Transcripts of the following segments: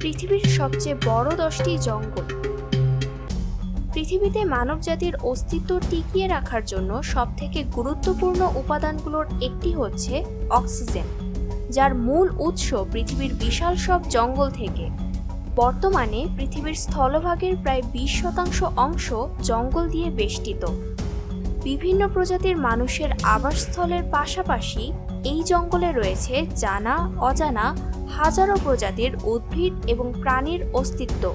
পৃথিবীর সবচেয়ে বড় দশটি জঙ্গল। পৃথিবীতে মানবজাতির অস্তিত্ব টিকিয়ে রাখার জন্য সবথেকে গুরুত্বপূর্ণ উপাদানগুলোর একটি হচ্ছে অক্সিজেন, যার মূল উৎস পৃথিবীর বিশাল সব জঙ্গল থেকে। বর্তমানে পৃথিবীর স্থলভাগের প্রায় বিশ শতাংশ অংশ জঙ্গল দিয়ে বেষ্টিত। বিভিন্ন প্রজাতির মানুষের আবাসস্থলের পাশাপাশি এই জঙ্গলে রয়েছে জানা, অজানা হাজারো প্রজাতির উদ্ভিদ এবং প্রাণীর অস্তিত্ব।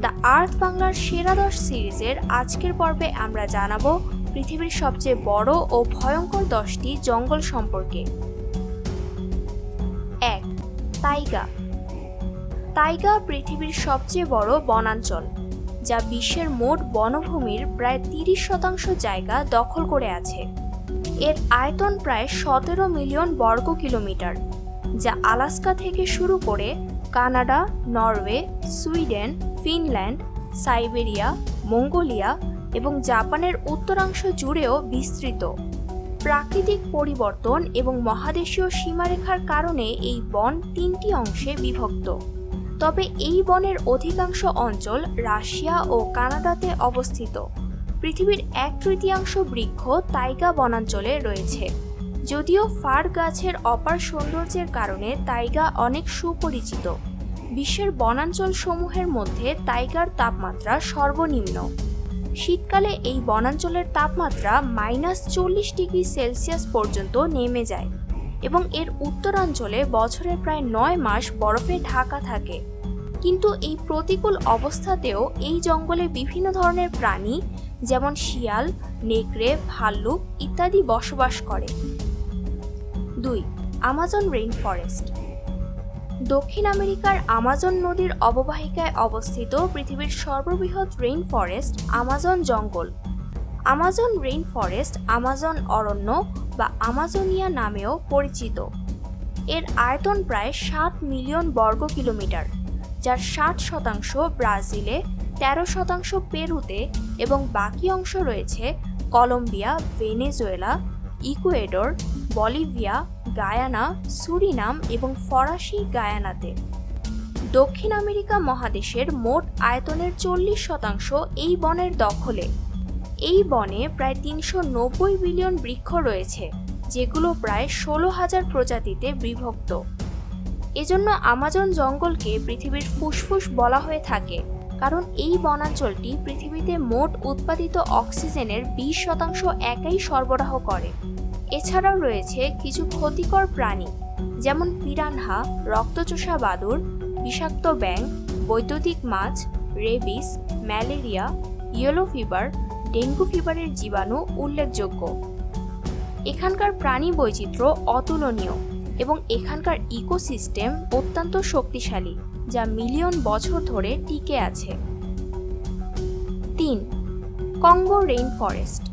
দ্য আর্থ বাংলার সেরা দশ সিরিজের আজকের পর্বে আমরা জানাব পৃথিবীর সবচেয়ে বড় ও ভয়ঙ্কর দশটি জঙ্গল সম্পর্কে। এক, তাইগা। তাইগা পৃথিবীর সবচেয়ে বড় বনাঞ্চল, যা বিশ্বের মোট বনভূমির প্রায় তিরিশ শতাংশ জায়গা দখল করে আছে। এর আয়তন প্রায় সতেরো মিলিয়ন বর্গ কিলোমিটার। যা আলাস্কা থেকে শুরু করে Canada, Norway, Sweden, Finland, Siberia, Mongolia এবং জাপানের উত্তরাংশ জুড়েও বিস্তৃত। প্রাকৃতিক পরিবর্তন এবং মহাদেশীয় সীমারেখার কারণে এই বন তিনটি অংশে বিভক্ত। তবে এই বনের অধিকাংশ অঞ্চল রাশিয়া ও কানাডাতে অবস্থিত। পৃথিবীর এক তৃতীয়াংশ বৃক্ষ তাইগা বনাঞ্চলে রয়েছে। যদিও ফার গাছের অপার সৌন্দর্যের কারণে তাইগা অনেক সুপরিচিত। বিশ্বের বনাঞ্চল সমূহের মধ্যে তাইগার তাপমাত্রা সর্বনিম্ন। শীতকালে এই বনাঞ্চলের তাপমাত্রা মাইনাস চল্লিশ ডিগ্রি সেলসিয়াস পর্যন্ত নেমে যায় এবং এর উত্তরাঞ্চলে বছরের প্রায় নয় মাস বরফে ঢাকা থাকে। কিন্তু এই প্রতিকূল অবস্থাতেও এই জঙ্গলে বিভিন্ন ধরনের প্রাণী, যেমন শিয়াল, নেকড়ে, ভাল্লুক ইত্যাদি বসবাস করে। দুই আমাজন রেইন ফরেস্ট দক্ষিণ আমেরিকার আমাজন নদীর অববাহিকায় অবস্থিত পৃথিবীর সর্ববৃহৎ রেইন ফরেস্ট আমাজন জঙ্গল। আমাজন রেইন ফরেস্ট আমাজন অরণ্য বা আমাজনিয়া নামেও পরিচিত। এর আয়তন প্রায় সাত মিলিয়ন বর্গ কিলোমিটার, যার ষাট শতাংশ ব্রাজিলে, তেরো শতাংশ পেরুতে এবং বাকি অংশ রয়েছে Colombia, Venezuela, Ecuador, Bolivia Guyana, Suriname এবং ফরাসি গায়ানাতে। দক্ষিণ আমেরিকা মহাদেশের মোট আয়তনের চল্লিশ শতাংশ এই বনের দখলে। এই বনে প্রায় তিনশো নব্বই বিলিয়ন বৃক্ষ রয়েছে, যেগুলো প্রায় ষোলো হাজার প্রজাতিতে বিভক্ত। এজন্য আমাজন জঙ্গলকে পৃথিবীর ফুসফুস বলা হয়ে থাকে, কারণ এই বনাঞ্চলটি পৃথিবীতে মোট উৎপাদিত অক্সিজেনের বিশ শতাংশ একাই সরবরাহ করে। এছাড়াও রয়েছে কিছু ক্ষতিকর প্রাণী, যেমন পিরানহা, রক্তচোষা বাদুর, বিষাক্ত ব্যাং বৈদ্যুতিক মাছ, rabies, malaria, yellow fever, dengue ফিভারের জীবাণু উল্লেখযোগ্য। এখানকার প্রাণী বৈচিত্র্য অতুলনীয় এবং এখানকার ইকোসিস্টেম অত্যন্ত শক্তিশালী, যা মিলিয়ন বছর ধরে টিকে আছে। তিন, কঙ্গো রেইন ফরেস্ট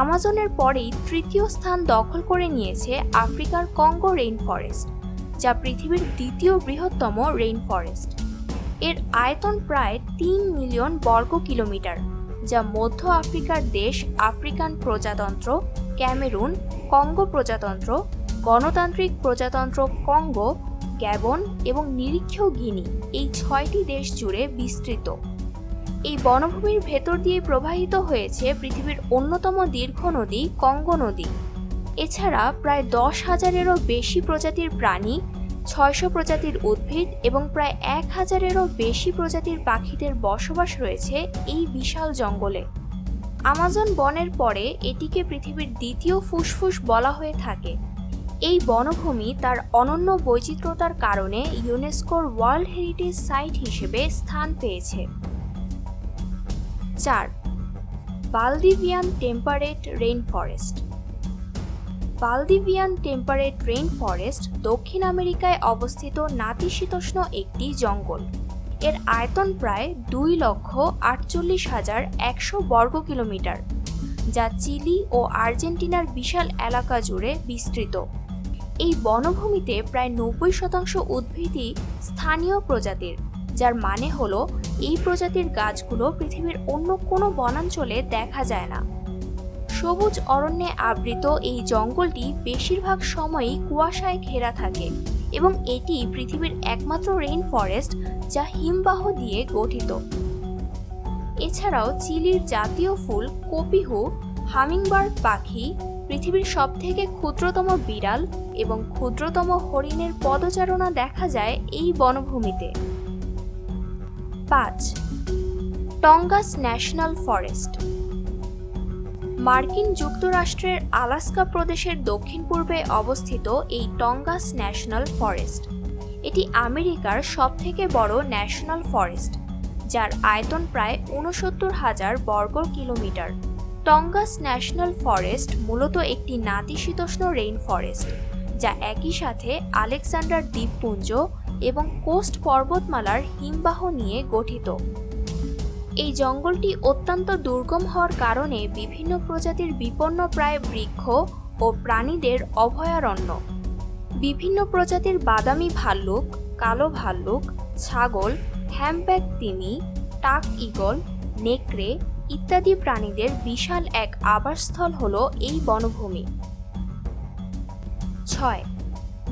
আমাজনের পরেই তৃতীয় স্থান দখল করে নিয়েছে আফ্রিকার কঙ্গো রেইন ফরেস্ট যা পৃথিবীর দ্বিতীয় বৃহত্তম রেইন ফরেস্ট এর আয়তন প্রায় তিন মিলিয়ন বর্গ কিলোমিটার, যা মধ্য আফ্রিকার দেশ আফ্রিকান প্রজাতন্ত্র, ক্যামেরুন, কঙ্গো প্রজাতন্ত্র, গণতান্ত্রিক প্রজাতন্ত্র কঙ্গো, গ্যাবন এবং নিরীক্ষীয় গিনি এই ছয়টি দেশ জুড়ে বিস্তৃত। এই বনভূমির ভেতর দিয়ে প্রবাহিত হয়েছে পৃথিবীর অন্যতম দীর্ঘ নদী কঙ্গো নদী। এছাড়া প্রায় দশ হাজারেরও বেশি প্রজাতির প্রাণী, ছয়শো প্রজাতির উদ্ভিদ এবং প্রায় এক হাজারেরও বেশি প্রজাতির পাখিদের বসবাস রয়েছে এই বিশাল জঙ্গলে। আমাজন বনের পরে এটিকে পৃথিবীর দ্বিতীয় ফুসফুস বলা হয়ে থাকে। এই বনভূমি তার অনন্য বৈচিত্র্যতার কারণে ইউনেস্কোর ওয়ার্ল্ড হেরিটেজ সাইট হিসেবে স্থান পেয়েছে। চার, Valdivian temperate rain forest Valdivian temperate rain forest দক্ষিণ আমেরিকায় অবস্থিত নাতিশীতোষ্ণ একটি জঙ্গল। এর আয়তন প্রায় দুই লক্ষ আটচল্লিশ হাজার একশো বর্গ কিলোমিটার, যা চিলি ও আর্জেন্টিনার বিশাল এলাকা জুড়ে বিস্তৃত। এই বনভূমিতে প্রায় নব্বই শতাংশ উদ্ভিদই স্থানীয় প্রজাতির। যার মানে হলো, এই প্রজাতির গাছগুলো পৃথিবীর অন্য কোনো বনাঞ্চলে দেখা যায় না। সবুজ অরণ্যে আবৃত এই জঙ্গলটি বেশিরভাগ সময়ই কুয়াশায় ঘেরা থাকে এবং এটি পৃথিবীর একমাত্র রেইন ফরেস্ট যা হিমবাহ দিয়ে গঠিত। এছাড়াও চিলির জাতীয় ফুল কপিহু হামিংবার্ড পাখি, পৃথিবীর সবথেকে ক্ষুদ্রতম বিড়াল এবং ক্ষুদ্রতম হরিণের পদচারণা দেখা যায় এই বনভূমিতে। পাঁচ। Tongass National Forest. মার্কিন যুক্তরাষ্ট্রের আলাস্কা প্রদেশের দক্ষিণ পূর্বে অবস্থিত এই টঙ্গাস ন্যাশনাল ফরেস্ট। এটি আমেরিকার সবথেকে বড় ন্যাশনাল ফরেস্ট, যার আয়তন প্রায় ঊনসত্তর হাজার বর্গ কিলোমিটার। টঙ্গাস ন্যাশনাল ফরেস্ট মূলত একটি নাতিশীতোষ্ণ রেইন ফরেস্ট যা একই সাথে আলেকজান্ডার দ্বীপপুঞ্জ এবং কোস্ট পর্বতমালার হিমবাহ নিয়ে গঠিত। এই জঙ্গলটি অত্যন্ত দুর্গম হওয়ার কারণে বিভিন্ন প্রজাতির বিপন্নপ্রায় বৃক্ষ ও প্রাণীদের অভয়ারণ্য। বিভিন্ন প্রজাতির বাদামি ভাল্লুক, কালো ভাল্লুক, ছাগল হ্যাম্প্যাক তিমি, টাক ইগল নেকড়ে ইত্যাদি প্রাণীদের বিশাল এক আবাসস্থল হল এই বনভূমি। ছয়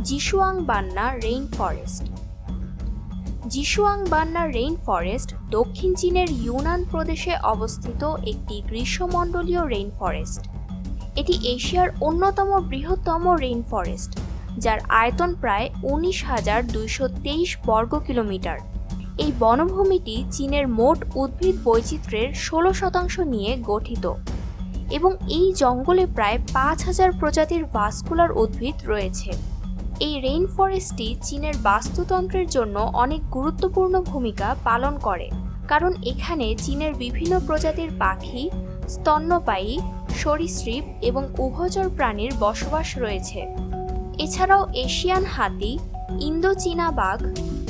জিশুয়াং বান্না রেইন ফরেস্ট জিশুয়াং বান্না রেইন ফরেস্ট দক্ষিণ চীনের ইউনান প্রদেশে অবস্থিত একটি গ্রীষ্মমণ্ডলীয় রেইন ফরেস্ট এটি এশিয়ার অন্যতম বৃহত্তম রেইন ফরেস্ট যার আয়তন প্রায় উনিশ হাজার দুইশো তেইশ বর্গ কিলোমিটার। এই বনভূমিটি চীনের মোট উদ্ভিদ বৈচিত্র্যের ষোলো শতাংশ নিয়ে গঠিত এবং এই জঙ্গলে প্রায় পাঁচ হাজার প্রজাতির ভাস্কুলার উদ্ভিদ রয়েছে। এই রেইন ফরেস্টটি চীনের বাস্তুতন্ত্রের জন্য অনেক গুরুত্বপূর্ণ ভূমিকা পালন করে। কারণ এখানে চীনের বিভিন্ন প্রজাতির পাখি, স্তন্যপায়ী, সরীসৃপ এবং উভচর প্রাণীর বসবাস রয়েছে। এছাড়াও এশিয়ান হাতি ইন্দো চীনা বাঘ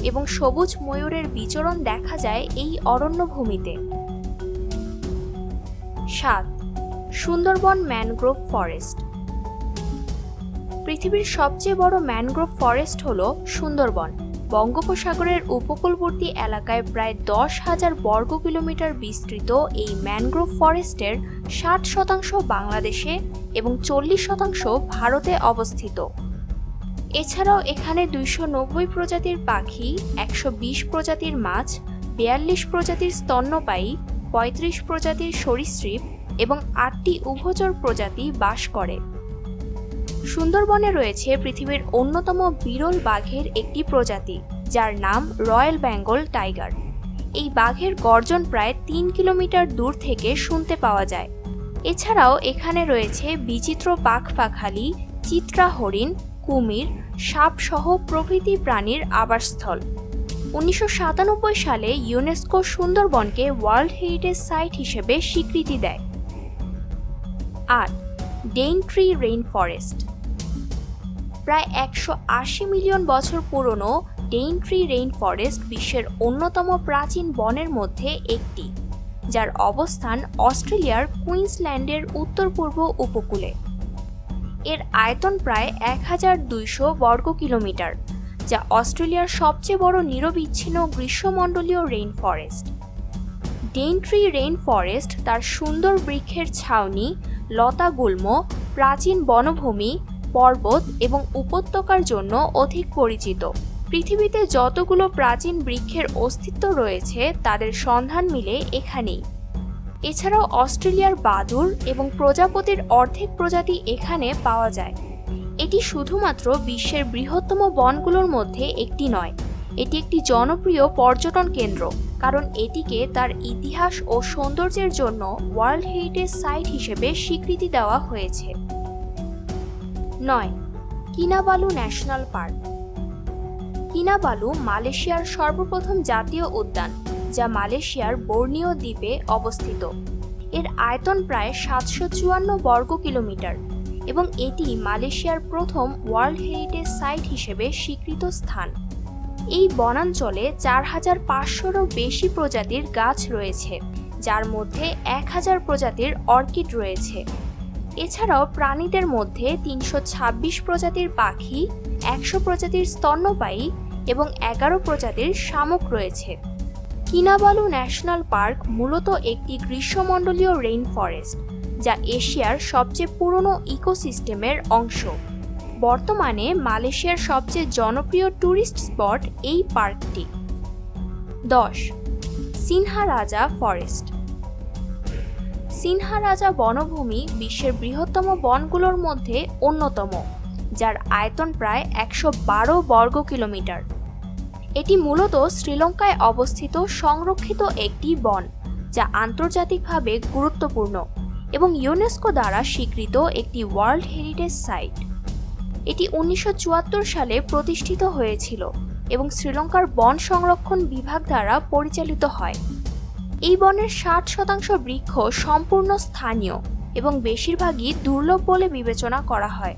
এবং সবুজ ময়ূরের বিচরণ দেখা যায় এই অরণ্যভূমিতে সাত, সুন্দরবন ম্যানগ্রোভ ফরেস্ট। পৃথিবীর সবচেয়ে বড় ম্যানগ্রোভ ফরেস্ট হল সুন্দরবন। বঙ্গোপসাগরের উপকূলবর্তী এলাকায় প্রায় দশ হাজার বর্গ কিলোমিটার বিস্তৃত এই ম্যানগ্রোভ ফরেস্টের ষাট শতাংশ বাংলাদেশে এবং চল্লিশ শতাংশ ভারতে অবস্থিত। এছাড়াও এখানে দুইশো নব্বই প্রজাতির পাখি, একশো বিশ প্রজাতির মাছ, বিয়াল্লিশ প্রজাতির স্তন্যপায়ী, পঁয়ত্রিশ প্রজাতির সরীসৃপ এবং আটটি উভচর প্রজাতি বাস করে। সুন্দরবনে রয়েছে পৃথিবীর অন্যতম বিরল বাঘের একটি প্রজাতি, যার নাম রয়্যাল বেঙ্গল টাইগার। এই বাঘের গর্জন প্রায় তিন কিলোমিটার দূর থেকে শুনতে পাওয়া যায়। এছাড়াও এখানে রয়েছে বিচিত্র পাখ পাখালি চিত্রা হরিণ, কুমির সাপসহ প্রভৃতি প্রাণীর আবাসস্থল। উনিশশো সাতানব্বই সালে ইউনেস্কো সুন্দরবনকে ওয়ার্ল্ড হেরিটেজ সাইট হিসেবে স্বীকৃতি দেয়। আট ডেইনট্রি রেইন ফরেস্ট। প্রায় একশো আশি মিলিয়ন বছর পুরনো ডেইনট্রি রেইন ফরেস্ট বিশ্বের অন্যতম প্রাচীন বনের মধ্যে একটি, যার অবস্থান অস্ট্রেলিয়ার কুইন্সল্যান্ডের উত্তর পূর্ব উপকূলে। এর আয়তন প্রায় এক হাজার দুইশো বর্গ কিলোমিটার, যা অস্ট্রেলিয়ার সবচেয়ে বড় নিরবিচ্ছিন্ন গ্রীষ্মমণ্ডলীয় rain forest Daintree rain forest তার সুন্দর বৃক্ষের ছাউনি, লতা গুল্ম, প্রাচীন বনভূমি পর্বত এবং উপত্যকার জন্য অধিক পরিচিত। পৃথিবীতে যতগুলো প্রাচীন বৃক্ষের অস্তিত্ব রয়েছে, তাদের সন্ধান মিলে এখানেই। এছাড়াও অস্ট্রেলিয়ার বাদুর এবং প্রজাপতির অর্ধেক প্রজাতি এখানে পাওয়া যায়। এটি শুধুমাত্র বিশ্বের বৃহত্তম বনগুলোর মধ্যে একটি নয়। এটি একটি জনপ্রিয় পর্যটন কেন্দ্র, কারণ এটিকে তার ইতিহাস ও সৌন্দর্যের জন্য ওয়ার্ল্ড হেরিটেজ সাইট হিসেবে স্বীকৃতি দেওয়া হয়েছে। নয়। কিনাবালু ন্যাশনাল পার্ক। কিনাবালু মালয়েশিয়ার সর্বপ্রথম জাতীয় উদ্যান, যা মালয়েশিয়ার বর্নিও দ্বীপে অবস্থিত। এর আয়তন প্রায় সাতশো চুয়ান্ন বর্গ কিলোমিটার এবং এটি মালয়েশিয়ার প্রথম ওয়ার্ল্ড হেরিটেজ সাইট হিসেবে স্বীকৃত স্থান। এই বনাঞ্চলে চার হাজার পাঁচশোরও বেশি প্রজাতির গাছ রয়েছে, যার মধ্যে এক হাজার প্রজাতির অর্কিড রয়েছে। এছাড়াও প্রাণীদের মধ্যে তিনশো ছাব্বিশ প্রজাতির পাখি, একশো প্রজাতির স্তন্যপায়ী এবং এগারো প্রজাতির শামুক রয়েছে। কিনাবালু ন্যাশনাল পার্ক মূলত একটি গ্রীষ্মমণ্ডলীয় রেইন ফরেস্ট যা এশিয়ার সবচেয়ে পুরনো ইকোসিস্টেমের অংশ। বর্তমানে মালয়েশিয়ার সবচেয়ে জনপ্রিয় ট্যুরিস্ট স্পট এই পার্কটি। দশ, সিনহা রাজা ফরেস্ট। সিনহা রাজা বনভূমি বিশ্বের বৃহত্তম বনগুলোর মধ্যে অন্যতম, যার আয়তন প্রায় একশো বারো বর্গ কিলোমিটার। এটি মূলত শ্রীলঙ্কায় অবস্থিত সংরক্ষিত একটি বন, যা আন্তর্জাতিকভাবে গুরুত্বপূর্ণ এবং ইউনেস্কো দ্বারা স্বীকৃত একটি ওয়ার্ল্ড হেরিটেজ সাইট। এটি উনিশশো চুয়াত্তর সালে প্রতিষ্ঠিত হয়েছিল এবং শ্রীলঙ্কার বন সংরক্ষণ বিভাগ দ্বারা পরিচালিত হয়। এই বনের ষাট শতাংশ বৃক্ষ সম্পূর্ণ স্থানীয় এবং বেশিরভাগই দুর্লভ বলে বিবেচনা করা হয়।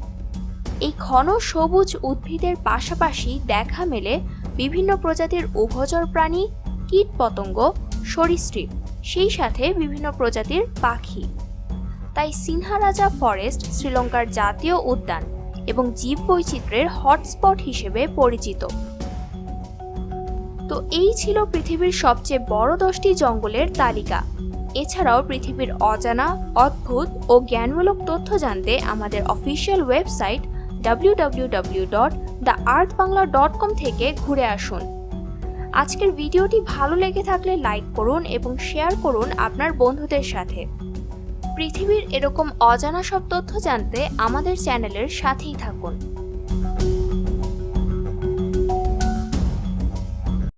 এই ঘন সবুজ উদ্ভিদের পাশাপাশি দেখা মেলে বিভিন্ন প্রজাতির উভচর প্রাণী কীটপতঙ্গ সরীসৃপ, সেই সাথে বিভিন্ন প্রজাতির পাখি। তাই সিনহারাজা ফরেস্ট শ্রীলঙ্কার জাতীয় উদ্যান এবং জীববৈচিত্র্যের হটস্পট হিসেবে পরিচিত। তো এই ছিল পৃথিবীর সবচেয়ে বড় দশটি জঙ্গলের তালিকা। এছাড়াও পৃথিবীর অজানা, অদ্ভুত ও জ্ঞানমূলক তথ্য জানতে আমাদের official website W dot the earth Bangla dot com থেকে ঘুরে আসুন। আজকের ভিডিওটি ভালো লেগে থাকলে লাইক করুন এবং শেয়ার করুন আপনার বন্ধুদের সাথে। পৃথিবীর এরকম অজানা সব তথ্য জানতে আমাদের চ্যানেলের সাথেই থাকুন।